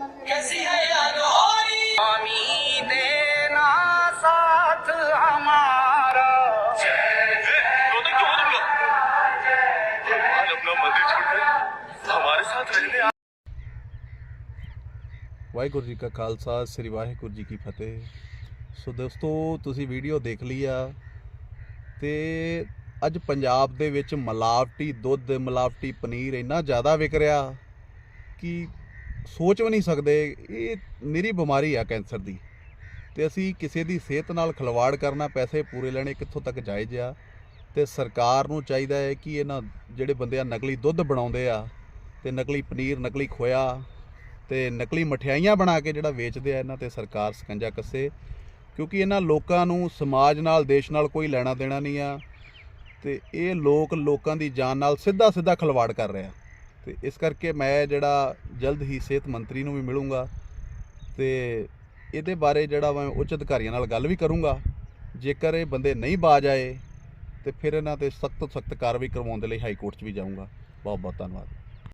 कैसी है अनहोनी स्वामी देना साथ हमारा तो क्यों हो तुम लोग आज अपना मंदिर छोड़कर हमारे साथ रहने आ- ਵਾਹਿਗੁਰੂ ਜੀ ਕਾ ਖਾਲਸਾ ਸ੍ਰੀ ਵਾਹਿਗੁਰੂ ਜੀ ਕੀ ਫਤਿਹ ਸੋ ਦੋਸਤੋ ਤੁਸੀਂ ਵੀਡੀਓ ਦੇਖ ਲਈ ਆ ਤੇ ਅੱਜ ਪੰਜਾਬ ਦੇ ਵਿੱਚ ਮਿਲਾਵਟੀ ਦੁੱਧ ਮਿਲਾਵਟੀ ਪਨੀਰ ਇੰਨਾ ਜ਼ਿਆਦਾ ਵਿਕ ਰਿਹਾ ਕਿ ਸੋਚ ਵੀ ਨਹੀਂ ਸਕਦੇ, ਇਹ ਨਿਰੀ ਬਿਮਾਰੀ ਆ ਕੈਂਸਰ ਦੀ। ਤੇ ਅਸੀਂ ਕਿਸੇ ਦੀ ਸਿਹਤ ਨਾਲ ਖਿਲਵਾੜ ਕਰਨਾ, ਪੈਸੇ ਪੂਰੇ ਲੈਣੇ ਕਿੱਥੋਂ ਤੱਕ ਜਾਇਜ਼ ਆ? ਤੇ ਸਰਕਾਰ ਨੂੰ ਚਾਹੀਦਾ ਹੈ ਕਿ ਇਹਨਾਂ ਜਿਹੜੇ ਬੰਦੇ ਆ ਨਕਲੀ ਦੁੱਧ ਬਣਾਉਂਦੇ ਆ, ਤੇ ਨਕਲੀ ਪਨੀਰ, ਨਕਲੀ ਖੋਇਆ, ਤੇ ਨਕਲੀ ਮਠਿਆਈਆਂ ਬਣਾ ਕੇ ਜਿਹੜਾ ਵੇਚਦੇ ਆ ਇਹਨਾਂ ਤੇ ਸਰਕਾਰ ਸਕੰਜਾ ਕੱਸੇ। ਕਿਉਂਕਿ ਇਹਨਾਂ ਲੋਕਾਂ ਨੂੰ ਸਮਾਜ ਨਾਲ, ਦੇਸ਼ ਨਾਲ ਕੋਈ ਲੈਣਾ ਦੇਣਾ ਨਹੀਂ ਆ, ਤੇ ਇਹ ਲੋਕ ਲੋਕਾਂ ਦੀ ਜਾਨ ਨਾਲ ਸਿੱਧਾ ਸਿੱਧਾ ਖਿਲਵਾੜ ਕਰ ਰਿਹਾ ਤੇ ਇਸ ਕਰਕੇ ਮੈਂ ਜਿਹੜਾ ਜਲਦ ਹੀ ਸਿਹਤ ਮੰਤਰੀ ਨੂੰ ਵੀ ਮਿਲੂੰਗਾ ਤੇ ਇਹਦੇ ਬਾਰੇ ਜਿਹੜਾ ਮੈਂ ਉੱਚ ਅਧਿਕਾਰੀਆਂ ਨਾਲ ਗੱਲ ਵੀ ਕਰੂੰਗਾ। ਜੇਕਰ ਇਹ ਬੰਦੇ ਨਹੀਂ ਬਾਜ ਆਏ ਤੇ ਫਿਰ ਇਹਨਾਂ ਤੇ ਸਖਤ ਤੋਂ ਸਖਤ ਕਾਰਵਾਈ ਕਰਵਾਉਣ ਦੇ ਲਈ ਹਾਈ ਕੋਰਟ 'ਚ ਵੀ ਜਾਊਂਗਾ। ਬਹੁਤ ਬਹੁਤ ਧੰਨਵਾਦ।